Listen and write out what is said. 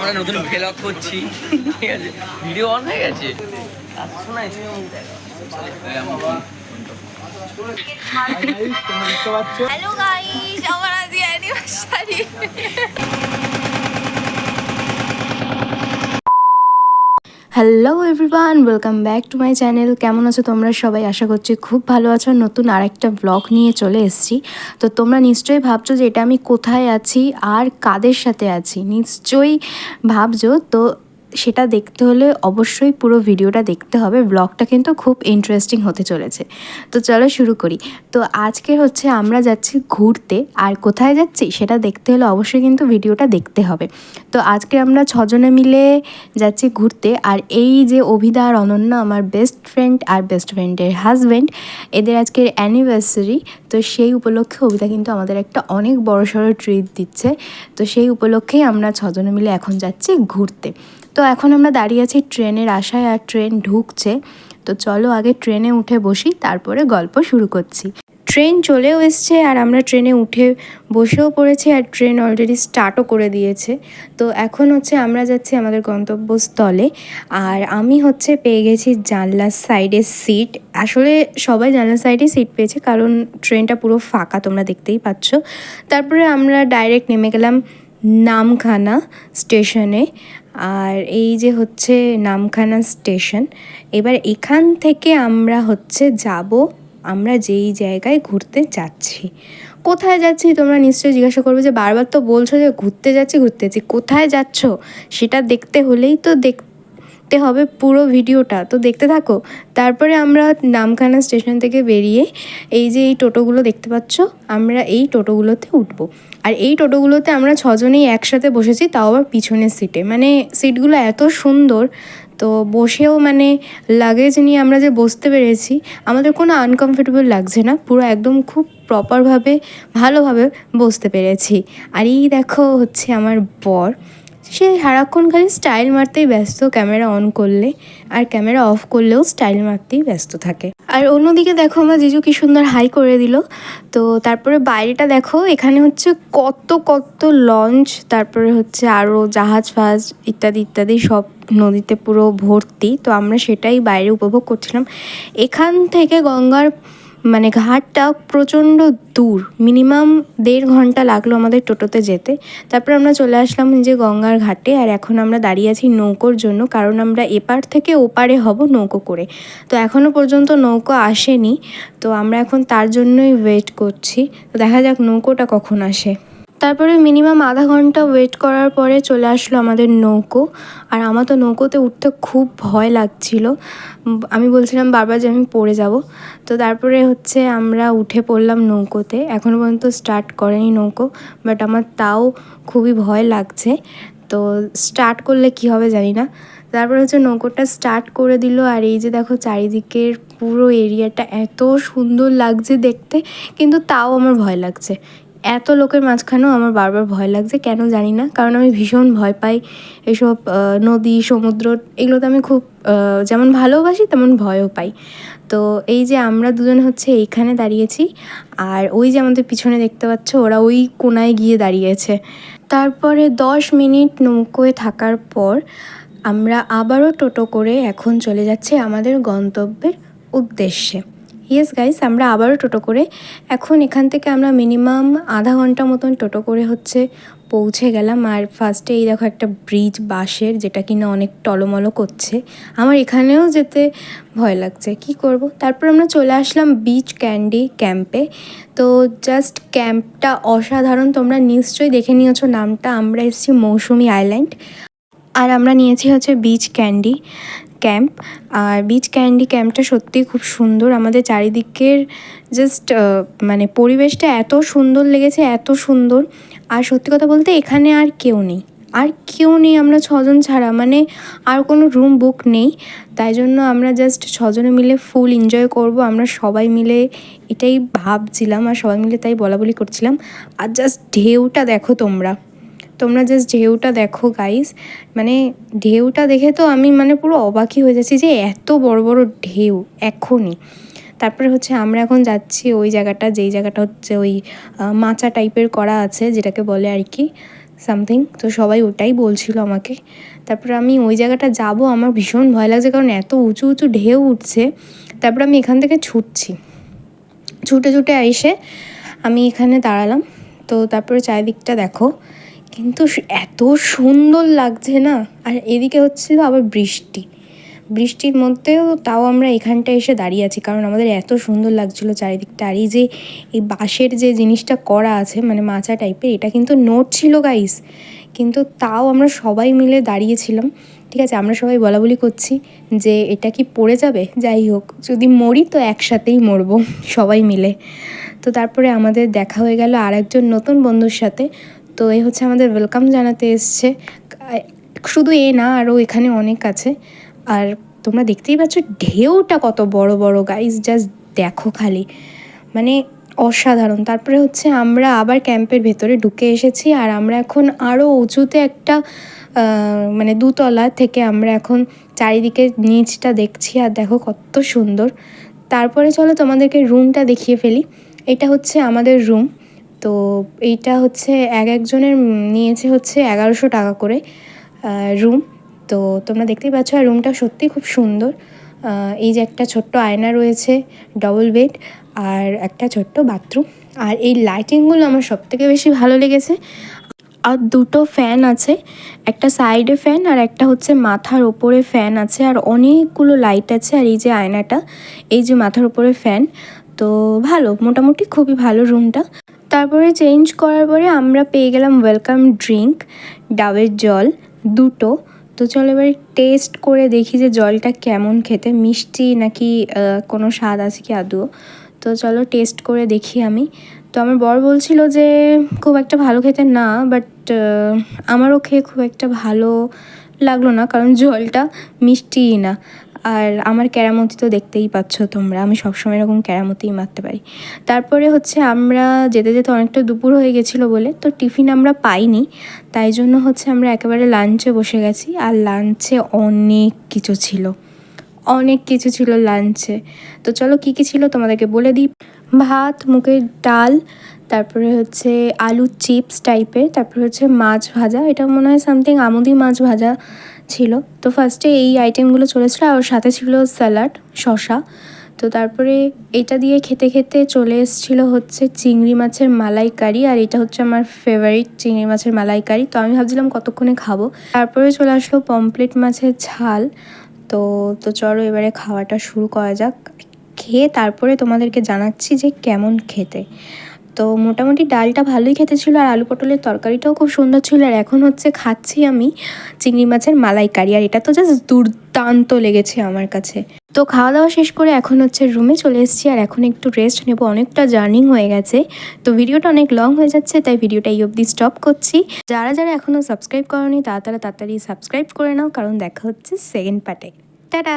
আমরা নতুন ভ্লগ করছি। ঠিক আছে? ভিডিও অন হয়ে গেছে? হ্যালো গাইস, আমার আজ anniversary hello everyone welcome back to my channel কেমন আছো তোমরা? সবাই আশা করছি খুব ভালো আছো। নতুন আরেকটা ব্লগ নিয়ে চলে এসেছি। তো তোমরা নিশ্চয়ই ভাবছ যে এটা আমি কোথায় আছি আর কাদের সাথে আছি? নিশ্চয়ই ভাবছ। তো সেটা দেখতে হলে অবশ্যই পুরো ভিডিওটা দেখতে হবে। ব্লগটা কিন্তু খুব ইন্টারেস্টিং হতে চলেছে। তো চলো শুরু করি। তো আজকে হচ্ছে আমরা যাচ্ছি ঘুরতে। আর কোথায় যাচ্ছি সেটা দেখতে হলে অবশ্যই কিন্তু ভিডিওটা দেখতে হবে। তো আজকে আমরা ছজনে মিলে যাচ্ছি ঘুরতে। আর এই যে অভিদা আর অনন্যা, আমার বেস্ট ফ্রেন্ড আর বেস্ট ফ্রেন্ডের হাজব্যান্ড এদের আজকের অ্যানিভার্সারি তো সেই উপলক্ষে অভিদা কিন্তু আমাদের একটা অনেক বড় সড়ো ট্রিট দিচ্ছে। তো সেই উপলক্ষেই আমরা ছজনে মিলে এখন যাচ্ছি ঘুরতে। তো এখন আমরা দাঁড়িয়ে আছি ট্রেনের আশায় আর ট্রেন ঢুকছে। তো চলো আগে ট্রেনে উঠে বসি, তারপরে গল্প শুরু করছি। ট্রেন চলেও এসছে আর আমরা ট্রেনে উঠে বসেও পড়েছি আর ট্রেন অলরেডি স্টার্টও করে দিয়েছে। তো এখন হচ্ছে আমরা যাচ্ছি আমাদের গন্তব্যস্থলে আর আমি হচ্ছে পেয়ে গেছি জানলার সাইডে সিট আসলে সবাই জানলার সাইডে সিট পেয়েছে কারণ ট্রেনটা পুরো ফাঁকা, তোমরা দেখতেই পাচ্ছ। তারপরে আমরা ডাইরেক্ট নেমে গেলাম নামখানা স্টেশনে। আর এই যে হচ্ছে নামখানা স্টেশন, এবার এখান থেকে আমরা হচ্ছে যাব, আমরা যেই জায়গায় ঘুরতে যাচ্ছি। কোথায় যাচ্ছি তোমরা নিশ্চয়ই জিজ্ঞাসা করবে যে, বারবার তো বলছো যে ঘুরতে যাচ্ছি ঘুরতে যাচ্ছি, কোথায় যাচ্ছ? সেটা দেখতে হলেই তো দেখ দেখতে হবে পুরো ভিডিওটা। তো দেখতে থাকো। তারপরে আমরা নামখানা স্টেশন থেকে বেরিয়ে এই যে এই টোটোগুলো দেখতে পাচ্ছ, আমরা এই টোটোগুলোতে উঠবো। আর এই টোটোগুলোতে আমরা ছজনেই একসাথে বসেছি, তাও আবার পিছনের সিটে মানে সিটগুলো এত সুন্দর, তো বসেও মানে লাগেজ নিয়ে আমরা যে বসতে পেরেছি, আমাদের কোনো আনকমফোর্টেবল লাগছে না। পুরো একদম খুব প্রপারভাবে ভালোভাবে বসতে পেরেছি। আর এই দেখো হচ্ছে আমার বর। সে সারাক্ষণ খালি স্টাইল মারতেই ব্যস্ত ক্যামেরা অন করলে, আর ক্যামেরা অফ করলেও স্টাইল মারতেই ব্যস্ত থাকে। আর অন্যদিকে দেখো আমার জিজু কি সুন্দর হাই করে দিল। তো তারপরে বাইরেটা দেখো, এখানে হচ্ছে কত কত লঞ্চ তারপরে হচ্ছে আরও জাহাজ ফাজ ইত্যাদি ইত্যাদি সব নদীতে পুরো ভর্তি। তো আমরা সেটাই বাইরে উপভোগ করছিলাম। এখান থেকে গঙ্গার মানে ঘাটটা প্রচণ্ড দূর মিনিমাম দেড় ঘণ্টা লাগল আমাদের টোটোতে যেতে। তারপর আমরা চলে আসলাম নিজে গঙ্গার ঘাটে, আর এখন আমরা দাঁড়িয়ে আছি নৌকোর জন্য, কারণ আমরা এপার থেকে ওপারে হব নৌকো করে। তো এখনও পর্যন্ত নৌকো আসেনি, তো আমরা এখন তার জন্যই ওয়েট করছি। তো দেখা যাক নৌকোটা কখন আসে। তারপরে মিনিমাম আধা ঘণ্টা ওয়েট করার পরে চলে আসলো আমাদের নৌকো। আর আমার তো নৌকোতে উঠতে খুব ভয় লাগছিল। আমি বলছিলাম বারবার যে, আমি পড়ে যাব। তো তারপরে হচ্ছে আমরা উঠে পড়লাম নৌকোতে। এখনও পর্যন্ত স্টার্ট করেনি নৌকো বাট আমার তাও খুবই ভয় লাগছে। তো স্টার্ট করলে কি হবে জানি না। তারপরে হচ্ছে নৌকোটা স্টার্ট করে দিল। আর এই যে দেখো চারিদিকের পুরো এরিয়াটা এত সুন্দর লাগছে দেখতে, কিন্তু তাও আমার ভয় লাগছে। এত লোকের মাঝখানেও আমার বারবার ভয় লাগছে, কেন জানি না। কারণ আমি ভীষণ ভয় পাই এসব নদী, সমুদ্র, এগুলোতে আমি খুব যেমন ভালোবাসি তেমন ভয়ও পাই। তো এই যে আমরা দুজন হচ্ছে এইখানে দাঁড়িয়েছি, আর ওই যে আমাদের পিছনে দেখতে পাচ্ছ, ওরা ওই কোনায় গিয়ে দাঁড়িয়েছে। তারপরে দশ মিনিট নৌকোয় থাকার পর আমরা আবারও টোটো করে এখন চলে যাচ্ছি আমাদের গন্তব্যের উদ্দেশ্যে। ইয়েস গাইস আমরা আবারও টোটো করে এখন এখান থেকে আমরা মিনিমাম আধা ঘণ্টা মতন টোটো করে হচ্ছে পৌঁছে গেলাম। আর ফার্স্টে এই দেখো একটা ব্রিজ বাঁশের, যেটা কিনা অনেক টলমলো করছে। আমার এখানেও যেতে ভয় লাগছে, কি করব? তারপর আমরা চলে আসলাম বিচ ক্যান্ডি ক্যাম্পে তো জাস্ট ক্যাম্পটা অসাধারণ, তোমরা নিশ্চয়ই দেখে নিয়েছো নামটা। আমরা এসেছি মৌসুমি আইল্যান্ড আর আমরা নিয়েছি হচ্ছে বিচ ক্যান্ডি ক্যাম্প। আর বিচ ক্যান্ডি ক্যাম্পটা সত্যিই খুব সুন্দর। আমাদের চারিদিকের জাস্ট মানে পরিবেশটা এত সুন্দর লেগেছে, এত সুন্দর। আর সত্যি কথা বলতে এখানে আর কেউ নেই। আর কেউ নেই আমরা ছজন ছাড়া। মানে আর কোনো রুম বুক নেই। তাই জন্য আমরা জাস্ট ছজনে মিলে ফুল এনজয় করব। আমরা সবাই মিলে এটাই ভাবছিলাম। আর সবাই মিলে তাই বলা বলি করছিলাম। আর জাস্ট ঢেউটা দেখো তোমরা। তোমরা জাস্ট ঢেউটা দেখো গাইস মানে ঢেউটা দেখে তো আমি মানে পুরো অবাকই হয়ে যাচ্ছি যে এত বড় বড় ঢেউ এখনই। তারপরে হচ্ছে আমরা এখন যাচ্ছি ওই জায়গাটা, যেই জায়গাটা হচ্ছে ওই মাচা টাইপের করা আছে, যেটাকে বলে আর কি সামথিং তো সবাই ওটাই বলছিল আমাকে। তারপরে আমি ওই জায়গাটা যাব, আমার ভীষণ ভয় লাগছে কারণ এত উঁচু উঁচু ঢেউ উঠছে। তারপরে আমি এখান থেকে ছুটছি। ছুটে ছুটে এসে আমি এখানে দাঁড়ালাম। তো তারপরে চারিদিকটা দেখো। কিন্তু এত সুন্দর লাগছে না? আর এদিকে হচ্ছিল আবার বৃষ্টি। বৃষ্টির মধ্যেও তাও আমরা এখানটা এসে দাঁড়িয়ে আছি, কারণ আমাদের এত সুন্দর লাগছিল চারিদিকটা। আর এই যে, এই বাঁশের যে জিনিসটা করা আছে মানে মাচা টাইপের, এটা কিন্তু নোট ছিল গাইস কিন্তু তাও আমরা সবাই মিলে দাঁড়িয়েছিলাম। ঠিক আছে, আমরা সবাই বলা বলি করছি যে এটা কি পড়ে যাবে? যাই হোক, যদি মরি তো একসাথেই মরবো, সবাই মিলে। তো তারপরে আমাদের দেখা হয়ে গেল আর একজন নতুন বন্ধুর সাথে। তো এই হচ্ছে আমাদের ওয়েলকাম জানাতে এসছে। শুধু এ না, আরও এখানে অনেক আছে। আর তোমরা দেখতেই পাচ্ছ, ঢেউটা কত বড় বড়। গাইজ জাস্ট দেখো খালি। মানে অসাধারণ। তারপরে হচ্ছে আমরা আবার ক্যাম্পের ভেতরে ঢুকে এসেছি আর আমরা এখন আরও উঁচুতে একটা মানে দুতলা থেকে আমরা এখন চারিদিকে নিচটা দেখছি আর দেখো কত সুন্দর। তারপরে চলো তোমাদেরকে রুমটা দেখিয়ে ফেলি। এটা হচ্ছে আমাদের রুম তো এইটা হচ্ছে এক একজনের নিয়েছে হচ্ছে এগারোশো টাকা করে রুম তো তোমরা দেখতেই পাচ্ছ, আর রুমটা সত্যি খুব সুন্দর। এই যে একটা ছোট্ট আয়না রয়েছে ডবল বেড আর একটা ছোট্ট বাথরুম আর এই লাইটিংগুলো আমার সবথেকে বেশি ভালো লেগেছে। আর দুটো ফ্যান আছে, একটা সাইডে ফ্যান আর একটা হচ্ছে মাথার ওপরে ফ্যান আছে, আর অনেকগুলো লাইট আছে। আর এই যে আয়নাটা, এই যে মাথার ওপরে ফ্যান তো ভালো, মোটামুটি খুবই ভালো রুমটা তারপরে চেঞ্জ করার পরে আমরা পেয়ে গেলাম ওয়েলকাম ড্রিঙ্ক ডাবের জল, দুটো। তো চলো এবার টেস্ট করে দেখি যে জলটা কেমন খেতে, মিষ্টি নাকি কোনো স্বাদ আছে কি আদৌ। তো চলো টেস্ট করে দেখি আমি। তো আমার বর বলছিল যে খুব একটা ভালো খেতে না বাট আমারও খেয়ে খুব একটা ভালো লাগল না, কারণ জলটা মিষ্টিই না। আর আমার ক্যারামতি তো দেখতেই পাচ্ছ তোমরা, আমি সবসময় এরকম ক্যারামতিই মারতে পারি। তারপরে হচ্ছে আমরা যেতে যেতে অনেকটা দুপুর হয়ে গেছিল বলে, তো টিফিন আমরা পাইনি, তাই জন্য হচ্ছে আমরা একেবারে লাঞ্চে বসে গেছি, আর লাঞ্চে অনেক কিছু ছিল, অনেক কিছু ছিল লাঞ্চে। তো চলো কী কী ছিল তোমাদেরকে বলে দিই। ভাত, মুগের ডাল, তারপরে হচ্ছে আলু চিপস টাইপের তারপরে হচ্ছে মাছ ভাজা, এটা মনে হয় সামথিং আমুদি মাছ ভাজা ছিল। তো ফার্স্টে এই আইটেমগুলো চলেছিলো আর সাথে ছিল স্যালাড শশা তো তারপরে এটা দিয়ে খেতে খেতে চলে এসেছিল হচ্ছে চিংড়ি মাছের মালাইকারি আর এটা হচ্ছে আমার ফেভারিট চিংড়ি মাছের মালাইকারি। তো আমি ভাবছিলাম কতক্ষণে খাব। তারপরে চলে আসলো পমপ্লেট মাছের ঝাল। তো তো চলো এবারে খাওয়াটা শুরু করা যাক। খেয়ে তারপরে তোমাদেরকে জানাচ্ছি যে কেমন খেতে। তো মোটামুটি ডালটা ভালোই খেতে ছিল আর আলু পটলের তরকারিটাও খুব সুন্দর ছিল। আর এখন হচ্ছে খাচ্ছি আমি চিংড়ি মাছের মালাইকারি আর এটা তো জাস্ট দুর্দান্ত লেগেছে আমার কাছে। তো খাওয়া দাওয়া শেষ করে এখন হচ্ছে রুমে চলে এসেছি আর এখন একটু রেস্ট নেব। অনেকটা জার্নিং হয়ে গেছে। তো ভিডিওটা অনেক লং হয়ে যাচ্ছে, তাই ভিডিওটা এই অবধি স্টপ করছি। যারা যারা এখনও সাবস্ক্রাইব করনি, তারা তাড়াতাড়ি সাবস্ক্রাইব করে নাও, কারণ দেখা হচ্ছে সেকেন্ড পার্টে টাটা!